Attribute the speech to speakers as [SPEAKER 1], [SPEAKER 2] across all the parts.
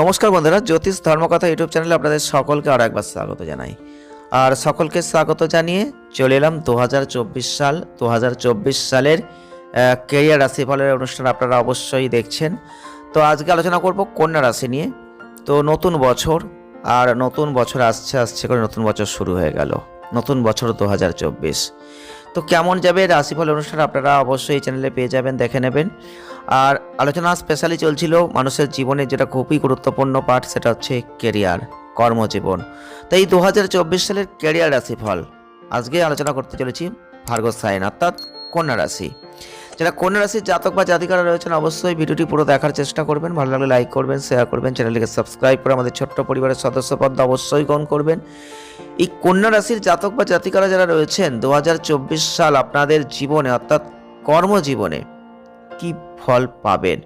[SPEAKER 1] নমস্কার বন্ধুরা, জ্যোতিষ ধর্মকথা ইউটিউব চ্যানেলে আপনাদের সকলকে আরও একবার স্বাগত জানাই। আর সকলকে স্বাগত জানিয়ে চলে এলাম দু হাজার চব্বিশ সাল, দু হাজার চব্বিশ সালের কেরিয়ার রাশিফলের অনুষ্ঠান আপনারা অবশ্যই দেখছেন। তো আজকে আলোচনা করব কন্যা রাশি নিয়ে। তো নতুন বছর, আর নতুন বছর আসছে আসছে করে নতুন বছর শুরু হয়ে গেল, নতুন বছর দু হাজার চব্বিশ। তো কেমন যাবে রাশিফল অনুষ্ঠান আপনারা অবশ্যই এই চ্যানেলে পেয়ে যাবেন, দেখে নেবেন। আর আলোচনা স্পেশালি চলছিল মানুষের জীবনে যেটা খুবই গুরুত্বপূর্ণ পার্ট সেটা হচ্ছে কেরিয়ার কর্মজীবন। তো এই চব্বিশ সালের কেরিয়ার রাশিফল। আজকে আলোচনা করতে চলেছি ভার্গ সাইন, অর্থাৎ কন্যা রাশি। যারা কন্যা রাশির জাতক বা জাতিকারা রয়েছেন, অবশ্যই ভিডিওটি পুরো দেখার চেষ্টা করবেন। ভালো লাগলে লাইক করবেন শেয়ার করবেন চ্যানেলটিকে সাবস্ক্রাইব করে আমাদের ছোট্ট পরিবারের সদস্য পদ অবশ্যই গ্রহণ করবেন। এই কন্যা রাশির জাতক বা জাতিকারা যারা রয়েছেন দু হাজার চব্বিশ সাল আপনাদের জীবনে, অর্থাৎ কর্মজীবনে কি ফল পাবেন?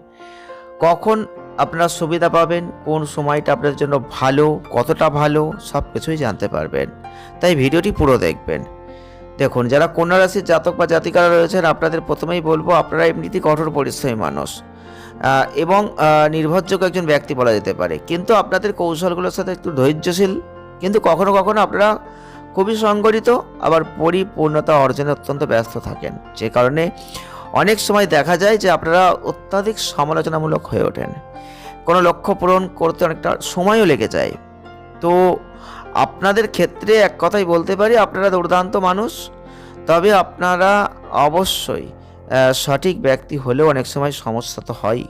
[SPEAKER 1] কখন আপনারা সুবিধা পাবেন? কোন সময়টা আপনাদের জন্য ভালো? কতটা ভালো? সব কিছুই জানতে পারবেন। তাই ভিডিওটি পুরো দেখবেন। দেখুন, যারা কন্যা রাশির জাতক বা জাতিকারা রয়েছেন, আপনাদের প্রথমেই বলব, আপনারা এমনিতেই কঠোর পরিশ্রমী মানুষ। এবং নির্ভরযোগ্য একজন ব্যক্তি বলা যেতে পারে। কিন্তু আপনাদের কৌশলগুলোর সাথে একটু ধৈর্যশীল। কিন্তু কখনো কখনো আপনারা খুবই সংগঠিত, আবার পরিপূর্ণতা অর্জনে অত্যন্ত ব্যস্ত থাকেন। যে কারণে অনেক সময় দেখা যায় যে আপনারা অত্যাধিক সমালোচনামূলক হয়ে ওঠেন। কোনো লক্ষ্য পূরণ করতে অনেকটা সময়ও লেগে যায়। তো আপনাদের ক্ষেত্রে এক কথাই বলতে পারি, আপনারা দুর্দান্ত মানুষ, তবে আপনারা অবশ্যই সঠিক ব্যক্তি হলেও অনেক সময় সমস্যা তো হয়।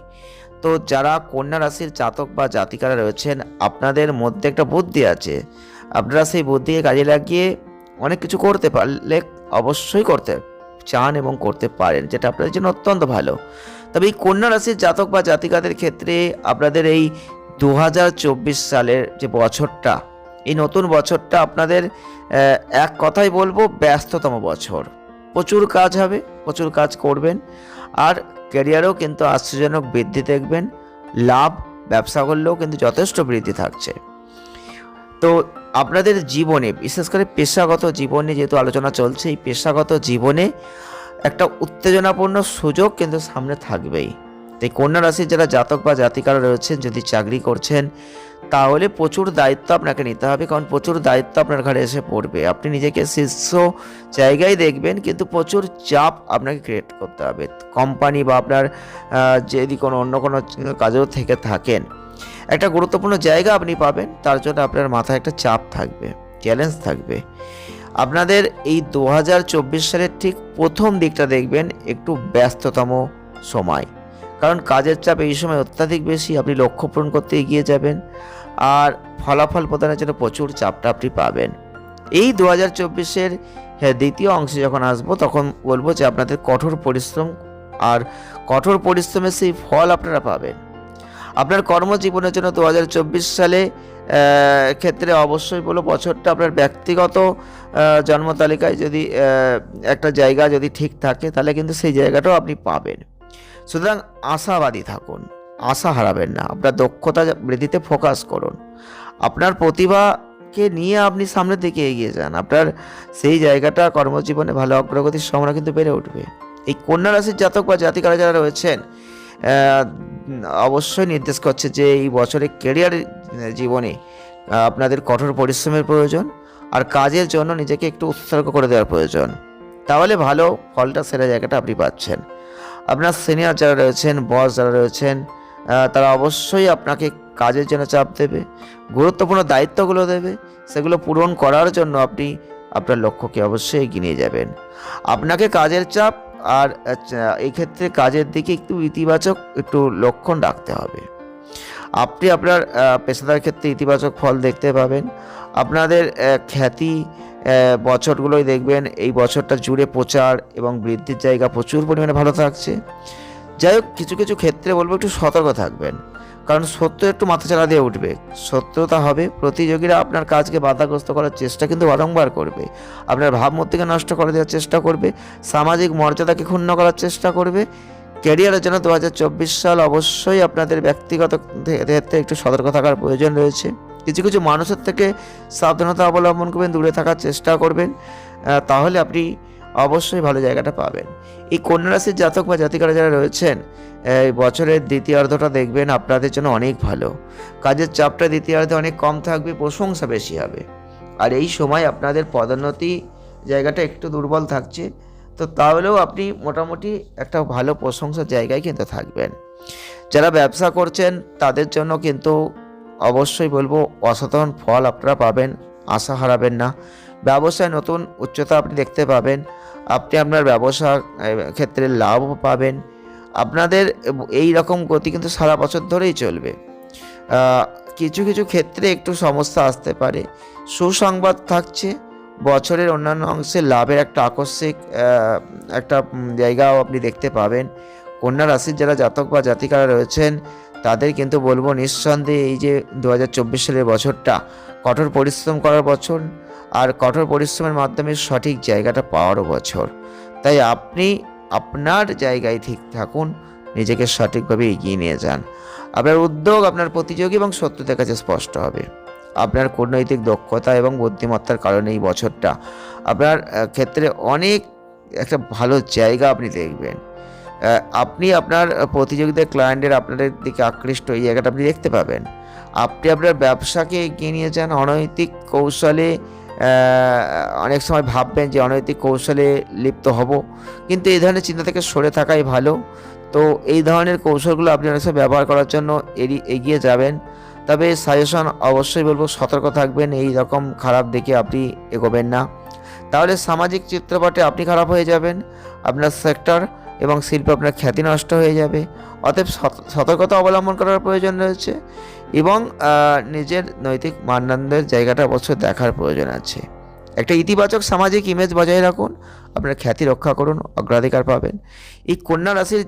[SPEAKER 1] তো যারা কন্যা রাশির জাতক বা জাতিকারা রয়েছেন, আপনাদের মধ্যে একটা বুদ্ধি আছে। আপনারা সেই বুদ্ধিকে কাজে লাগিয়ে অনেক কিছু করতে পারলে অবশ্যই করতে চান এবং করতে পারেন, যেটা আপনাদের জন্য অত্যন্ত ভালো। তবে এই কন্যা রাশির জাতক বা জাতিকাদের ক্ষেত্রে আপনাদের এই দু হাজার চব্বিশ সালের যে বছরটা, এই নতুন বছরটা আপনাদের এক কথাই বলব ব্যস্ততম বছর। প্রচুর কাজ হবে, প্রচুর কাজ করবেন, আর ক্যারিয়ারেও কিন্তু আশ্চর্যজনক বৃদ্ধি দেখবেন, লাভ, ব্যবসা করলেও কিন্তু যথেষ্ট বৃদ্ধি থাকছে। তো আপনাদের জীবনে, বিশেষ করে পেশাগত জীবনে যেহেতু আলোচনা চলছে, এই পেশাগত জীবনে একটা উত্তেজনাপূর্ণ সুযোগ কিন্তু সামনে থাকবেই। তাই কন্যা রাশির যারা জাতক বা জাতিকারা রয়েছেন, যদি চাকরি করছেন, তাহলে প্রচুর দায়িত্ব আপনাকে নিতে হবে, কারণ প্রচুর দায়িত্ব আপনার ঘাড়ে এসে পড়বে। আপনি নিজেকে শীর্ষ জায়গায় দেখবেন, কিন্তু প্রচুর চাপ আপনাকে ক্রিয়েট করতে হবে। কোম্পানি বা আপনার যদি কোনো অন্য কোনো কাজেও থেকে থাকেন একটা গুরুত্বপূর্ণ জায়গা আপনি পাবেন, তার জন্য আপনার মাথায় একটা চাপ থাকবে চ্যালেঞ্জ থাকবে। আপনাদের এই দু হাজার চব্বিশ সালের ঠিক প্রথম দিকটা দেখবেন, একটু ব্যস্ততম সময়। কারণ কাজের চাপ এই সময় অত্যাধিক বেশি, আপনি লক্ষ্য পূরণ করতে এগিয়ে যাবেন, আর ফলাফল প্রদানের জন্য প্রচুর চাপটা আপনি পাবেন। এই দু হাজার চব্বিশের দ্বিতীয় অংশে যখন আসব, তখন বলব যে আপনাদের কঠোর পরিশ্রম আর কঠোর পরিশ্রমের সেই ফল আপনারা পাবেন। আপনার কর্মজীবনের জন্য দু হাজার চব্বিশ সালে ক্ষেত্রে অবশ্যই বলো বছরটা আপনার ব্যক্তিগত জন্ম তালিকায় যদি একটা জায়গা যদি ঠিক থাকে, তাহলে কিন্তু সেই জায়গাটাও আপনি পাবেন। সুতরাং আশাবাদী থাকুন, আশা হারাবেন না, আপনার দক্ষতা বৃদ্ধিতে ফোকাস করুন। আপনার প্রতিভাকে নিয়ে আপনি সামনের দিকে এগিয়ে যান, আপনার সেই জায়গাটা কর্মজীবনে ভালো অগ্রগতির সম্ভাবনা কিন্তু বেড়ে উঠবে। এই কন্যা রাশির জাতক বা জাতিকারা যারা রয়েছেন অবশ্যই নির্দেশ করছে যে এই বছরে কেরিয়ার জীবনে আপনাদের কঠোর পরিশ্রমের প্রয়োজন আর কাজের জন্য নিজেকে একটু উৎসর্গ করে দেওয়ার প্রয়োজন। তাহলে ভালো ফলটা সেরা জায়গাটা আপনি পাচ্ছেন। আপনার সিনিয়র যারা রয়েছেন বস যারা রয়েছেন তারা অবশ্যই আপনাকে কাজের জন্য চাপ দেবে, গুরুত্বপূর্ণ দায়িত্বগুলো দেবে, সেগুলো পূরণ করার জন্য আপনি আপনার লক্ষ্যকে অবশ্যই এগিয়ে নিয়ে যাবেন। আপনাকে কাজের চাপ আর আচ্ছা, এই ক্ষেত্রে কাজের দিকে একটু ইতিবাচক একটু লক্ষণ রাখতে হবে। আপনি আপনার পেশাদার ক্ষেত্রে ইতিবাচক ফল দেখতে পাবেন। আপনাদের খ্যাতি বছরগুলোই দেখবেন এই বছরটা জুড়ে প্রচার এবং বৃদ্ধির জায়গা প্রচুর পরিমাণে ভালো থাকছে। যাই হোক কিছু কিছু ক্ষেত্রে বলব একটু সতর্ক থাকবেন। কারণ সত্য একটু মাথাচাড়া দিয়ে উঠবে। সত্যতা হবে, প্রতিযোগীরা আপনার কাজকে বাধাগ্রস্ত করার চেষ্টা কিন্তু বারংবার করবে। আপনার ভাবমূর্তিকে নষ্ট করে দেওয়ার চেষ্টা করবে, সামাজিক মর্যাদাকে ক্ষুণ্ণ করার চেষ্টা করবে। ক্যারিয়ারের জন্য দু হাজার চব্বিশ সাল অবশ্যই আপনাদের ব্যক্তিগত ক্ষেত্রে একটু সতর্ক থাকার প্রয়োজন রয়েছে। কিছু কিছু মানুষের থেকে সাবধানতা অবলম্বন করবেন, দূরে থাকার চেষ্টা করবেন। তাহলে আপনি অবশ্যই ভালো জায়গাটা পাবেন। এই কন্যা রাশির জাতক বা জাতিকারা যারা রয়েছেন, এই বছরের দ্বিতীয়ার্ধটা দেখবেন আপনাদের জন্য অনেক ভালো। কাজের চাপটা দ্বিতীয়ার্ধে অনেক কম থাকবে, প্রশংসা বেশি হবে। আর এই সময় আপনাদের পদোন্নতি জায়গাটা একটু দুর্বল থাকছে, তো তাহলেও আপনি মোটামুটি একটা ভালো প্রশংসার জায়গায় কিন্তু থাকবেন। যারা ব্যবসা করছেন, তাদের জন্য কিন্তু অবশ্যই বলব অসাধারণ ফল আপনারা পাবেন। আশা হারাবেন না। ব্যবসায় নতুন উচ্চতা আপনি দেখতে পাবেন। আপনি আপনার ব্যবসা ক্ষেত্রে লাভ পাবেন। আপনাদের এই রকম গতি কিন্তু সারা বছর ধরেই চলবে। কিছু কিছু ক্ষেত্রে একটু সমস্যা আসতে পারে। সুসংবাদ থাকছে। বছরের অন্যান্য অংশে লাভের একটা আকস্মিক একটা জায়গাও আপনি দেখতে পাবেন। কন্যা রাশির যারা জাতক বা জাতিকারা রয়েছেন তাদের কিন্তু বলব নিঃসন্দেহে এই যে দু হাজার চব্বিশ সালের বছরটা, কঠোর পরিশ্রম করার বছর আর কঠোর পরিশ্রমের মাধ্যমে সঠিক জায়গাটা পাওয়ারও বছর। তাই আপনি আপনার জায়গায় ঠিক থাকুন, নিজেকে সঠিকভাবে এগিয়ে নিয়ে যান। আপনার উদ্যোগ, আপনার প্রতিযোগী এবং শত্রুদের কাছে স্পষ্ট হবে। আপনার কূটনৈতিক দক্ষতা এবং বুদ্ধিমত্তার কারণে এই বছরটা আপনার ক্ষেত্রে অনেক একটা ভালো জায়গা আপনি দেখবেন। আপনি আপনার প্রতিযোগিতার ক্লায়েন্টের আপনাদের দিকে আকৃষ্ট, এই জায়গাটা আপনি দেখতে পাবেন। আপনি আপনার ব্যবসাকে এগিয়ে নিয়ে যান অনৈতিক কৌশলে অনেক সময় ভাববেন যে অনৈতিক কৌশলে লিপ্ত হব, কিন্তু এই ধরনের চিন্তা থেকে সরে থাকাই ভালো। তো এই ধরনের কৌশলগুলো আপনি অনেক সময় ব্যবহার করার জন্য এড়ি- এগিয়ে যাবেন। তবে সাজেশন অবশ্যই বলব, সতর্ক থাকবেন, এই রকম খারাপ দেখে আপনি এগোবেন না। তাহলে সামাজিক চিত্রপটে আপনি খারাপ হয়ে যাবেন, আপনার সেক্টর এবং শিল্পে আপনার খ্যাতি নষ্ট হয়ে যাবে। অতএব সত- সতর্কতা অবলম্বন করার প্রয়োজন রয়েছে এবং নিজের নৈতিক মানদণ্ডের জায়গাটা অবশ্যই দেখার প্রয়োজন আছে। একটা ইতিবাচক সামাজিক ইমেজ বজায় রাখুন, আপনার খ্যাতি রক্ষা করুন, অগ্রাধিকার পাবেন। এই কন্যা রাশির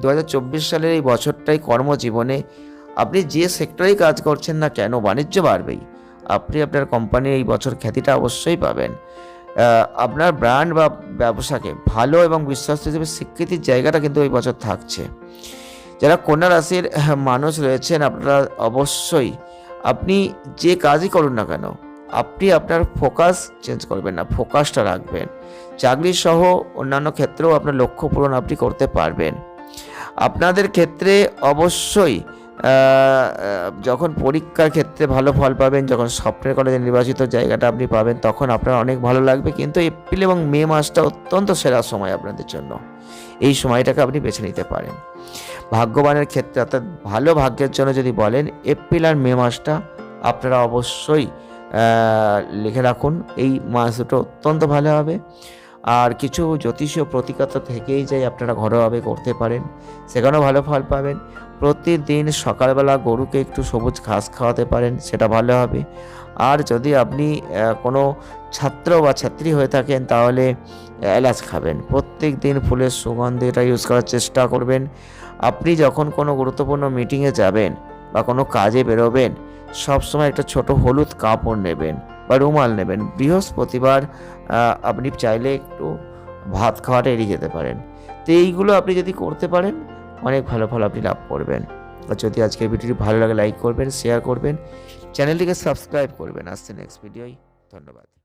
[SPEAKER 1] দু হাজার চব্বিশ সালের এই বছরটাই কর্মজীবনে আপনি যে সেক্টরেই কাজ করছেন না কেন, বাণিজ্য বাড়বেই। আপনি আপনার কোম্পানির এই বছর খ্যাতিটা অবশ্যই পাবেন। আপনার ব্র্যান্ড বা ব্যবসাকে ভালো এবং বিশ্বস্ত হিসেবে স্বীকৃতির জায়গাটা কিন্তু এই বছর থাকছে। যারা কন্যা রাশির মানুষ রয়েছেন, আপনারা অবশ্যই আপনি যে কাজই করুন না কেন, আপনি আপনার ফোকাস চেঞ্জ করবেন না ফোকাসটা রাখবেন। চাকরি সহ অন্যান্য ক্ষেত্রেও আপনার লক্ষ্য পূরণ আপনি করতে পারবেন। আপনাদের ক্ষেত্রে অবশ্যই যখন পরীক্ষার ক্ষেত্রে ভালো ফল পাবেন, যখন স্বপ্নের কলেজে নির্বাচিত জায়গাটা আপনি পাবেন, তখন আপনার অনেক ভালো লাগবে। কিন্তু এপ্রিল এবং মে মাসটা অত্যন্ত সেরা সময় আপনাদের জন্য। এই সময়টাকে আপনি বেছে নিতে পারেন। ভাগ্যবানের ক্ষেত্রে অর্থাৎ ভালো ভাগ্যের জন্য যদি বলেন, এপ্রিল আর মে মাসটা আপনারা অবশ্যই লিখে রাখুন। এই মাস দুটো অত্যন্ত ভালো হবে। আর কিছু জ্যোতিষীয় প্রতিকার থেকেই যাই আপনারা ঘরোয়াভাবে করতে পারেন। সেখানেও ভালো ফল পাবেন। প্রতিদিন সকালবেলা গরুকে একটু সবুজ ঘাস খাওয়াতে পারেন, সেটা ভালো হবে। আর যদি আপনি কোনো ছাত্র বা ছাত্রী হয়ে থাকেন, তাহলে এলাচ খাবেন। প্রত্যেক দিন ফুলের সুগন্ধ এটা ইউজ করার চেষ্টা করবেন। আপনি যখন কোনো গুরুত্বপূর্ণ মিটিংয়ে যাবেন বা কোনো কাজে বেরোবেন, সবসময় একটা ছোট হলুদ কাপড় নেবেন। বা রুমাল নেবেন। বৃহস্পতিবার আপনি চাইলে একটু ভাত খাওয়াটা এড়িয়ে যেতে পারেন। তো এইগুলো আপনি যদি করতে পারেন, অনেক ভালো ফল আপনি লাভ করবেন। আর যদি আজকের ভিডিওটি ভালো লাগে, লাইক করবেন শেয়ার করবেন। চ্যানেলটিকে সাবস্ক্রাইব করবেন। আসছে নেক্সট ভিডিওই ধন্যবাদ।